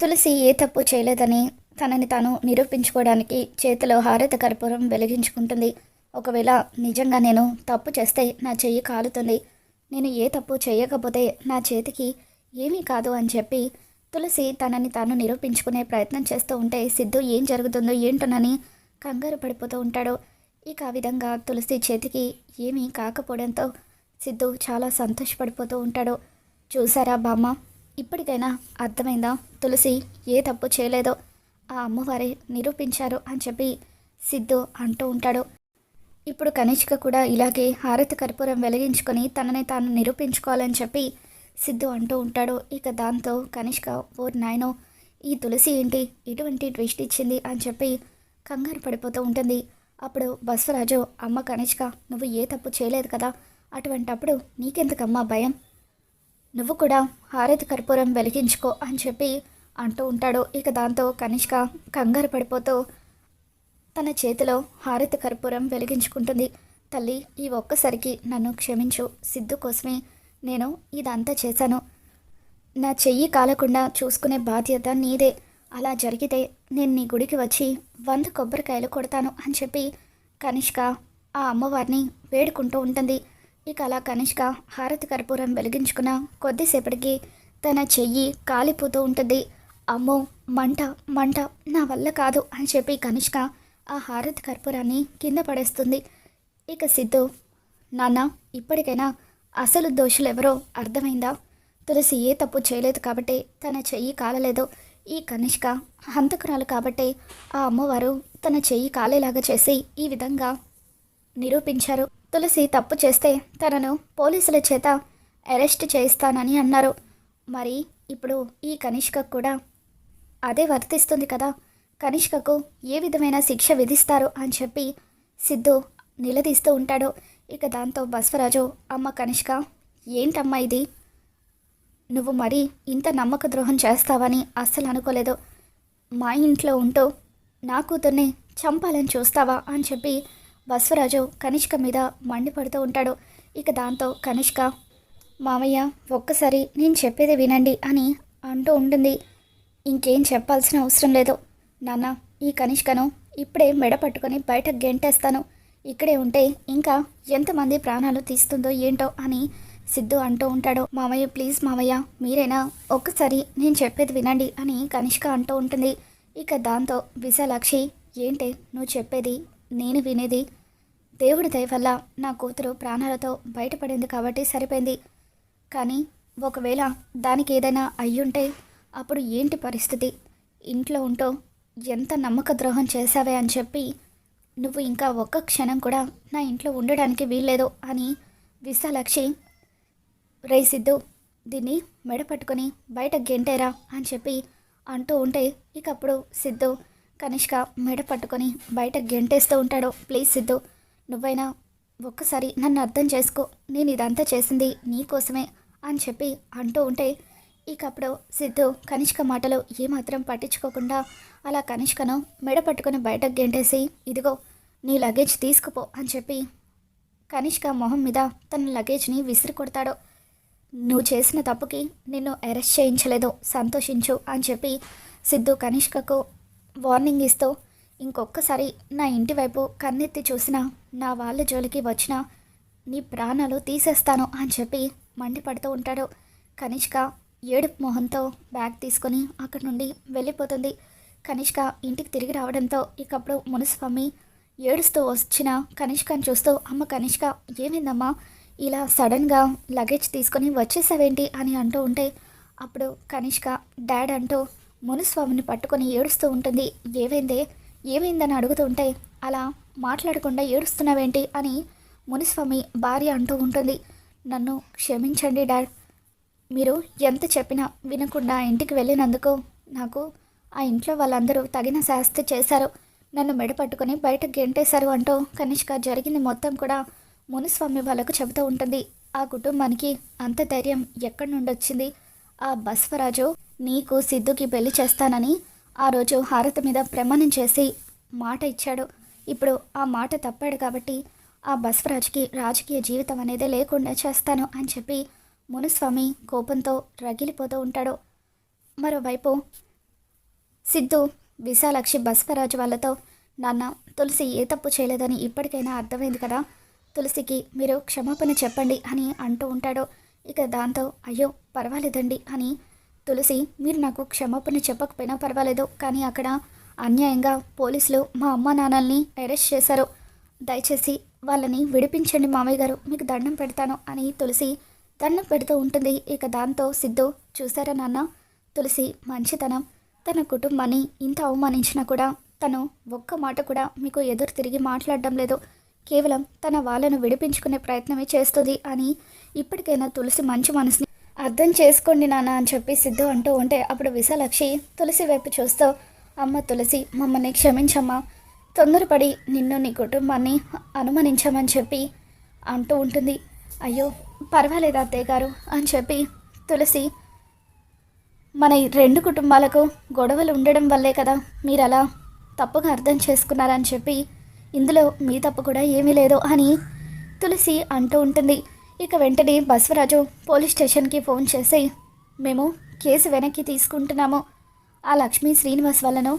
తులసి ఏ తప్పు చేయలేదని తనని తాను నిరూపించుకోవడానికి చేతిలో హారత కర్పూరం వెలిగించుకుంటుంది. ఒకవేళ నిజంగా నేను తప్పు చేస్తే నా చెయ్యి కాలుతుంది. నేను ఏ తప్పు చేయకపోతే నా చేతికి ఏమీ కాదు అని చెప్పి తులసి తనని తాను నిరూపించుకునే ప్రయత్నం చేస్తూ ఉంటే సిద్ధు ఏం జరుగుతుందో ఏంటోనని కంగారు పడిపోతూ ఉంటాడు. ఇక ఆ విధంగా తులసి చేతికి ఏమీ కాకపోవడంతో సిద్ధు చాలా సంతోషపడిపోతూ ఉంటాడు. చూసారా బామ్మ? ఇప్పటికైనా అర్థమైందా? తులసి ఏ తప్పు చేయలేదో ఆ అమ్మవారే నిరూపించారు అని చెప్పి సిద్ధు అంటూ ఉంటాడు. ఇప్పుడు కనిష్క కూడా ఇలాగే హారతి కర్పూరం వెలిగించుకొని తనని తాను నిరూపించుకోవాలని చెప్పి సిద్ధు అంటూ ఉంటాడు. ఇక దాంతో కనిష్క ఓ నాయనో ఈ తులసి ఏంటి? ఇటువంటి ట్విస్ట్ ఇచ్చింది అని చెప్పి కంగారు పడిపోతూ ఉంటుంది. అప్పుడు బస్వరాజు అమ్మ కనిష్క నువ్వు ఏ తప్పు చేయలేదు కదా? అటువంటప్పుడు నీకెందుకమ్మా భయం? నువ్వు కూడా హారతి కర్పూరం వెలిగించుకో అని చెప్పి అంటూ ఉంటాడు. ఇక దాంతో కనిష్క కంగారు పడిపోతూ తన చేతిలో హారతి కర్పూరం వెలిగించుకుంటుంది. తల్లి ఈ ఒక్కసారికి నన్ను క్షమించు. సిద్ధు కోసమే నేను ఇదంతా చేశాను. నా చెయ్యి కాలకుండా చూసుకునే బాధ్యత నీదే. అలా జరిగితే నేను నీ గుడికి వచ్చి వంద కొబ్బరికాయలు కొడతాను అని చెప్పి కనిష్క ఆ అమ్మవారిని వేడుకుంటూ ఉంటుంది. ఇక అలా కనిష్క హారతి కర్పూరం వెలిగించుకున్న కొద్దిసేపటికి తన చెయ్యి కాలిపోతూ ఉంటుంది. అమ్మో మంట మంట నా వల్ల కాదు అని చెప్పి కనిష్క ఆ హారతి కర్పూరాన్ని కింద పడేస్తుంది. ఇక సిద్ధు నాన్న ఇప్పటికైనా అసలు దోషులు ఎవరో అర్థమైందా? తులసి ఏ తప్పు చేయలేదు కాబట్టి తన చెయ్యి కాలలేదు. ఈ కనిష్క హంతకురాలు కాబట్టే ఆ అమ్మవారు తన చెయ్యి కాలేలాగా చేసి ఈ విధంగా నిరూపించారు. తులసి తప్పు చేస్తే తనను పోలీసుల చేత అరెస్ట్ చేయిస్తానని అన్నారు. మరి ఇప్పుడు ఈ కనిష్క కూడా అదే వర్తిస్తుంది కదా. కనిష్కకు ఏ విధమైన శిక్ష విధిస్తారు అని చెప్పి సిద్ధు నిలదీస్తూ ఉంటాడు. ఇక దాంతో బస్వరాజు అమ్మ కనిష్క ఏంటమ్మా ఇది? నువ్వు మరి ఇంత నమ్మక ద్రోహం చేస్తావని అస్సలు అనుకోలేదు. మా ఇంట్లో ఉంటూ నా కూతుర్ని చంపాలని చూస్తావా? అని చెప్పి బసవరాజు కనిష్క మీద మండిపడుతూ ఉంటాడు. ఇక దాంతో కనిష్క మామయ్య ఒక్కసారి నేను చెప్పేది వినండి అని అంటూ ఉంటుంది. ఇంకేం చెప్పాల్సిన అవసరం లేదు. నాన్న ఈ కనిష్కను ఇప్పుడే మెడ పట్టుకొని బయటకు గెంటేస్తాను. ఇక్కడే ఉంటే ఇంకా ఎంతమంది ప్రాణాలు తీస్తుందో ఏంటో అని సిద్ధు అంటూ ఉంటాడు. మామయ్య ప్లీజ్ మామయ్య మీరైనా ఒక్కసారి నేను చెప్పేది వినండి అని కనిష్క అంటూ ఉంటుంది. ఇక దాంతో విశాలాక్షి ఏంటి నువ్వు చెప్పేది? నేను వినేది దేవుడి దయ వల్ల నా కూతురు ప్రాణాలతో బయటపడింది కాబట్టి సరిపోయింది. కానీ ఒకవేళ దానికి ఏదైనా అయ్యుంటే అప్పుడు ఏంటి పరిస్థితి? ఇంట్లో ఉంటూ ఎంత నమ్మక ద్రోహం చేశావే అని చెప్పి నువ్వు ఇంకా ఒక్క క్షణం కూడా నా ఇంట్లో ఉండడానికి వీల్లేదు అని విశాలక్షి రే సిద్ధు దీన్ని మెడ పట్టుకొని బయట గెంటేరా అని చెప్పి అంటూ ఉంటే ఇకప్పుడు సిద్ధు కనిష్క మెడ పట్టుకొని బయట గెంటేస్తూ ఉంటాడు. ప్లీజ్ సిద్ధు నువ్వైనా ఒక్కసారి నన్ను అర్థం చేసుకో. నేను ఇదంతా చేసింది నీకోసమే అని చెప్పి అంటూ ఉంటే ఇక అప్పుడు సిద్ధు కనిష్క మాటలు ఏమాత్రం పట్టించుకోకుండా అలా కనిష్కను మెడ పట్టుకొని బయటకు గెంటేసి ఇదిగో నీ లగేజ్ తీసుకుపో అని చెప్పి కనిష్క మొహం మీద తన లగేజ్ని విసిరి కొడతాడు. నువ్వు చేసిన తప్పుకి నిన్ను అరెస్ట్ చేయించలేదు సంతోషించు అని చెప్పి సిద్ధు కనిష్కకు వార్నింగ్ ఇస్తూ ఇంకొకసారి నా ఇంటి వైపు కన్నెత్తి చూసినా నా వాళ్ళ జోలికి వచ్చినా నీ ప్రాణాలు తీసేస్తాను అని చెప్పి మండిపడుతూ ఉంటాడు. కనిష్క ఏడుపు మొహంతో బ్యాగ్ తీసుకొని అక్కడి నుండి వెళ్ళిపోతుంది. కనిష్క ఇంటికి తిరిగి రావడంతో ఇకప్పుడు మునుస్వామి ఏడుస్తూ వచ్చిన కనిష్కని చూస్తూ అమ్మ కనిష్క ఏమైందమ్మా? ఇలా సడన్గా లగేజ్ తీసుకొని వచ్చేసావేంటి? అని అంటూ ఉంటే అప్పుడు కనిష్క డాడ్ అంటూ మునుస్వామిని పట్టుకొని ఏడుస్తూ ఉంటుంది. ఏవైందే ఏమైందని అడుగుతుంటే అలా మాట్లాడకుండా ఏడుస్తున్నావేంటి? అని మునిస్వామి భార్య అంటూ ఉంటుంది. నన్ను క్షమించండి డాడ్. మీరు ఎంత చెప్పినా వినకుండా ఇంటికి వెళ్ళినందుకు నాకు ఆ ఇంట్లో వాళ్ళందరూ తగిన శాస్తి చేశారు. నన్ను మెడపట్టుకుని బయట గెంటేశారు అంటూ కనిష్క జరిగింది మొత్తం కూడా మునిస్వామి వాళ్ళకు చెబుతూ ఉంటుంది. ఆ కుటుంబానికి అంత ధైర్యం ఎక్కడి నుండి వచ్చింది ఆ బస్వరాజు నీకు సిద్ధుకి పెళ్ళి చేస్తానని ఆ రోజు హారతి మీద ప్రమాణం చేసి మాట ఇచ్చాడు. ఇప్పుడు ఆ మాట తప్పాడు కాబట్టి ఆ బస్వరాజ్కి రాజకీయ జీవితం అనేది లేకుండా చేస్తాను అని చెప్పి మునుస్వామి కోపంతో రగిలిపోతూ ఉంటాడు. మరోవైపు సిద్ధు విశాలక్షి బస్వరాజు వాళ్ళతో నాన్న తులసి ఏ తప్పు చేయలేదని ఇప్పటికైనా అర్థమైంది కదా. తులసికి మీరు క్షమాపణ చెప్పండి అని అంటూ ఉంటాడు. ఇక దాంతో అయ్యో పర్వాలేదండి అని తులసి మీరు నాకు క్షమాపణ చెప్పకపోయినా పర్వాలేదు కానీ అక్కడ అన్యాయంగా పోలీసులు మా అమ్మ నాన్నల్ని అరెస్ట్ చేశారు. దయచేసి వాళ్ళని విడిపించండి మామయ్య గారు మీకు దండం పెడతాను అని తులసి దండం పెడుతూ ఉంటుంది. ఇక దాంతో సిద్ధు చూసారా నాన్న? తులసి మంచితనం. తన కుటుంబాన్ని ఇంత అవమానించినా కూడా తను ఒక్క మాట కూడా మీకు ఎదురు తిరిగి మాట్లాడడం లేదు. కేవలం తన వాళ్ళను విడిపించుకునే ప్రయత్నమే చేస్తుంది అని ఇప్పటికైనా తులసి మంచి మనసుని అర్థం చేసుకోండి నాన్న అని చెప్పి సిద్ధు అంటూ ఉంటే అప్పుడు విశాలక్షి తులసి వైపు చూస్తూ అమ్మ తులసి మమ్మల్ని క్షమించమ్మా. తొందరపడి నిన్ను నీ కుటుంబాన్ని అనుమానించమని చెప్పి అంటూ ఉంటుంది. అయ్యో పర్వాలేదు అత్తయ్య గారు అని చెప్పి తులసి మన రెండు కుటుంబాలకు గొడవలు ఉండడం వల్లే కదా మీరు అలా తప్పుగా అర్థం చేసుకున్నారని చెప్పి ఇందులో మీ తప్పు కూడా ఏమీ లేదు అని తులసి అంటూ ఉంటుంది. ఇక వెంటనే బసవరాజు పోలీస్ స్టేషన్కి ఫోన్ చేసి మేము కేసు వెనక్కి తీసుకుంటున్నాము. ఆ లక్ష్మీ శ్రీనివాస్ వాళ్ళను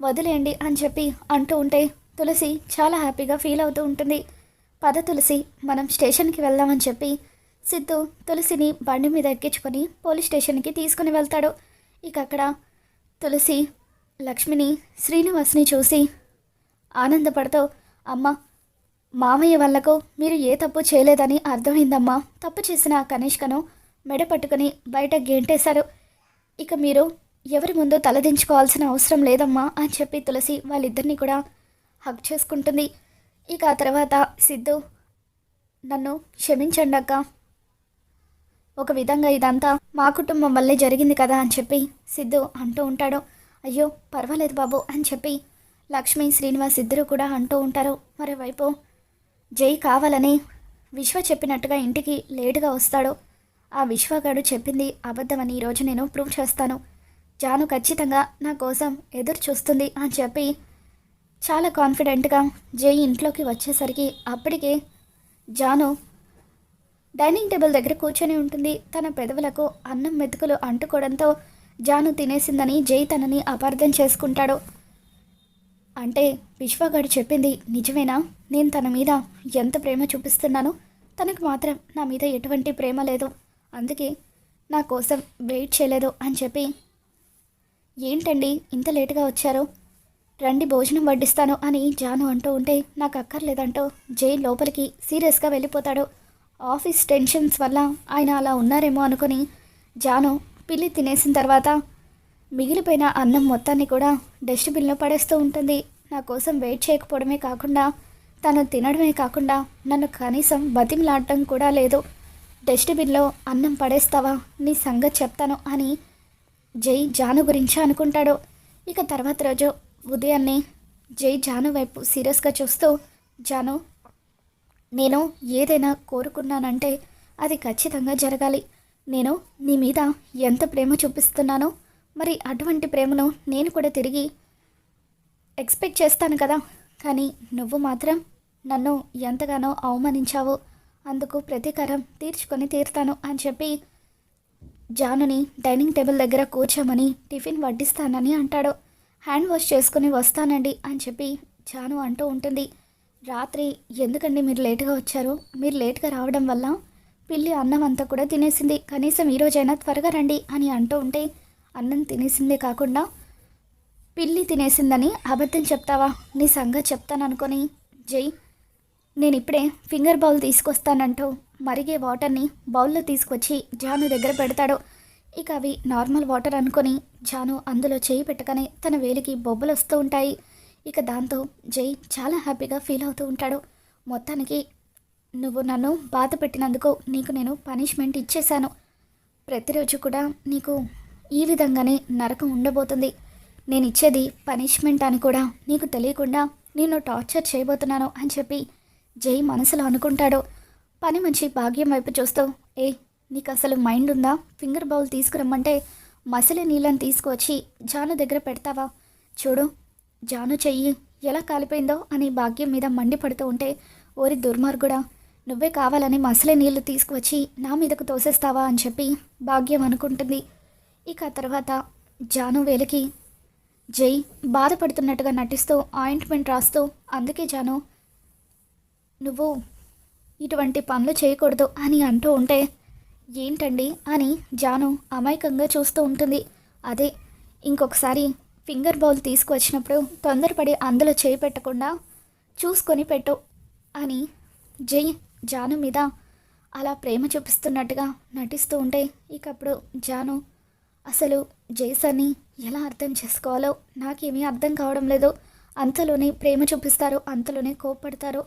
వదిలేయండి అని చెప్పి అంటూ ఉంటే తులసి చాలా హ్యాపీగా ఫీల్ అవుతూ ఉంటుంది. పద తులసి మనం స్టేషన్కి వెళ్దామని చెప్పి సిద్ధు తులసిని బండి మీద ఎక్కించుకొని పోలీస్ స్టేషన్కి తీసుకుని వెళ్తాడు. ఇక అక్కడ తులసి లక్ష్మిని శ్రీనివాస్ని చూసి ఆనందపడుతూ అమ్మ మామయ్య వాళ్ళకు మీరు ఏ తప్పు చేయలేదని అర్థమైందమ్మా. తప్పు చేసిన కనిష్కను మెడ పట్టుకుని బయట గేంటేశారు. ఇక మీరు ఎవరి ముందు తలదించుకోవాల్సిన అవసరం లేదమ్మా అని చెప్పి తులసి వాళ్ళిద్దరిని కూడా హక్ చేసుకుంటుంది. ఇక ఆ తర్వాత సిద్ధు నన్ను క్షమించండి అక్క. ఒక విధంగా ఇదంతా మా కుటుంబం వల్లే జరిగింది కదా అని చెప్పి సిద్ధు అంటూ ఉంటాడు. అయ్యో పర్వాలేదు బాబు అని చెప్పి లక్ష్మి శ్రీనివాస్ ఇద్దరు కూడా అంటూ ఉంటారు. మరోవైపు జై కావాలని విశ్వ చెప్పినట్టుగా ఇంటికి లేటుగా వస్తాడు ఆ విశ్వగాడు చెప్పింది అబద్ధమని ఈరోజు నేను ప్రూవ్ చేస్తాను. జాను ఖచ్చితంగా నా కోసం ఎదురు చూస్తుంది అని చెప్పి చాలా కాన్ఫిడెంట్గా జై ఇంట్లోకి వచ్చేసరికి అప్పటికే జాను డైనింగ్ టేబుల్ దగ్గర కూర్చొని ఉంటుంది. తన పెదవులకు అన్నం మెతుకులు అంటుకోవడంతో జాను తినేసిందని జై తనని అపార్థం చేసుకుంటాడు. అంటే విశ్వగాడు చెప్పింది నిజమేనా? నేను తన మీద ఎంత ప్రేమ చూపిస్తున్నానో తనకు మాత్రం నా మీద ఎటువంటి ప్రేమ లేదు. అందుకే నా కోసం వెయిట్ చేయలేదు అని చెప్పి. ఏంటండి ఇంత లేటుగా వచ్చారు? రండి భోజనం వడ్డిస్తాను అని జాను అంటూ ఉంటే నాకు అక్కర్లేదంటూ జై లోపలికి సీరియస్గా వెళ్ళిపోతాడు. ఆఫీస్ టెన్షన్స్ వల్ల ఆయన అలా ఉన్నారేమో అనుకుని జాను పిల్లి తినేసిన తర్వాత మిగిలిపోయిన అన్నం మొత్తాన్ని కూడా డస్ట్బిన్లో పడేస్తూ ఉంటుంది. నా కోసం వెయిట్ చేయకపోవడమే కాకుండా తను తినడమే కాకుండా నన్ను కనీసం బతిమలాడటం కూడా లేదు. డస్ట్బిన్లో అన్నం పడేస్తావా? నీ సంగతి చెప్తాను అని జై జాను గురించి అనుకుంటాడు. ఇక తర్వాత రోజు ఉదయాన్నే జై జాను వైపు సీరియస్గా చూస్తూ జాను నేను ఏదైనా కోరుకున్నానంటే అది ఖచ్చితంగా జరగాలి. నేను నీ మీద ఎంత ప్రేమ చూపిస్తున్నానో మరి అటువంటి ప్రేమను నేను కూడా తిరిగి ఎక్స్పెక్ట్ చేస్తాను కదా. కానీ నువ్వు మాత్రం నన్ను ఎంతగానో అవమానించావు. అందుకు ప్రతీకారం తీర్చుకొని తీరుతాను అని చెప్పి జానుని డైనింగ్ టేబుల్ దగ్గర కూర్చోమని టిఫిన్ వడ్డిస్తానని అంటాడు. హ్యాండ్ వాష్ చేసుకుని వస్తానండి అని చెప్పి జాను అంటూ ఉంటుంది. రాత్రి ఎందుకండి మీరు లేటుగా వచ్చారు? మీరు లేట్గా రావడం వల్ల పిల్లి అన్నం అంతా కూడా తినేసింది. కనీసం ఈరోజైనా త్వరగా రండి అని అంటూ ఉంటే అన్నం తినేసిందే కాకుండా పిల్లి తినేసిందని అబద్ధం చెప్తావా? నీ సంగతి చెప్తాననుకొని జై నేను ఇప్పుడే ఫింగర్ బౌల్ తీసుకొస్తానంటూ మరిగే వాటర్ని బౌల్లో తీసుకొచ్చి జాను దగ్గర పెడతాడు. ఇక అవి నార్మల్ వాటర్ అనుకొని జాను అందులో చేయి పెట్టగానే తన వేలికి బొబ్బలు వస్తూ ఉంటాయి. ఇక దాంతో జై చాలా హ్యాపీగా ఫీల్ అవుతూ ఉంటాడు. మొత్తానికి నువ్వు నన్ను బాధ పెట్టినందుకు నీకు నేను పనిష్మెంట్ ఇచ్చేశాను. ప్రతిరోజు కూడా నీకు ఈ విధంగానే నరకం ఉండబోతుంది. నేను ఇచ్చేది పనిష్మెంట్ అని కూడా నీకు తెలియకుండా నేను టార్చర్ చేయబోతున్నాను అని చెప్పి జై మనసులో అనుకుంటాడు. పని మంచి భాగ్యం వైపు చూస్తూ ఏ నీకు అసలు మైండ్ ఉందా? ఫింగర్ బౌల్ తీసుకురమ్మంటే మసిలి నీళ్ళని తీసుకువచ్చి జాను దగ్గర పెడతావా? చూడు జాను చెయ్యి ఎలా కాలిపోయిందో అని భాగ్యం మీద మండిపడుతూ ఉంటే ఓరి దుర్మార్గుడా నువ్వే కావాలని మసలే నీళ్ళు తీసుకువచ్చి నా మీదకు తోసేస్తావా? అని చెప్పి భాగ్యం అనుకుంటుంది. ఇక తర్వాత జాను వేలకి జై బాధపడుతున్నట్టుగా నటిస్తూ ఆయింట్మెంట్ రాస్తూ అందుకే జాను నువ్వు ఇటువంటి పనులు చేయకూడదు అని అంటూ ఉంటే ఏంటండి? అని జాను అమాయకంగా చూస్తూ ఉంటుంది. అదే ఇంకొకసారి ఫింగర్ బౌల్ తీసుకువచ్చినప్పుడు తొందరపడి అందులో చేయి పెట్టకుండా చూసుకొని పెట్టు అని జై జాను మీద అలా ప్రేమ చూపిస్తున్నట్టుగా నటిస్తూ ఉంటే ఇకప్పుడు జాను అసలు జేసన్ని ఎలా అర్థం చేసుకోవాలో నాకేమీ అర్థం కావడం లేదు. అంతలోనే ప్రేమ చూపిస్తారు అంతలోనే కోప్పడతారు.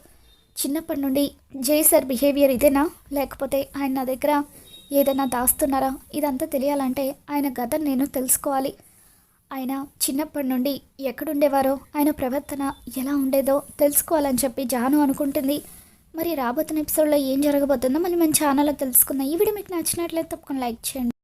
చిన్నప్పటి నుండి జై సార్ బిహేవియర్ ఇదేనా? లేకపోతే ఆయన నా దగ్గర ఏదైనా దాస్తున్నారా? ఇదంతా తెలియాలంటే ఆయన గత నేను తెలుసుకోవాలి. ఆయన చిన్నప్పటి నుండి ఎక్కడుండేవారో ఆయన ప్రవర్తన ఎలా ఉండేదో తెలుసుకోవాలని చెప్పి జాను అనుకుంటుంది. మరి రాబోతున్న ఎపిసోడ్లో ఏం జరగబోతుందో మళ్ళీ మన ఛానల్లో తెలుసుకుందాం. ఈ వీడియో మీకు నచ్చినట్లయితే తప్పకుండా లైక్ చేయండి.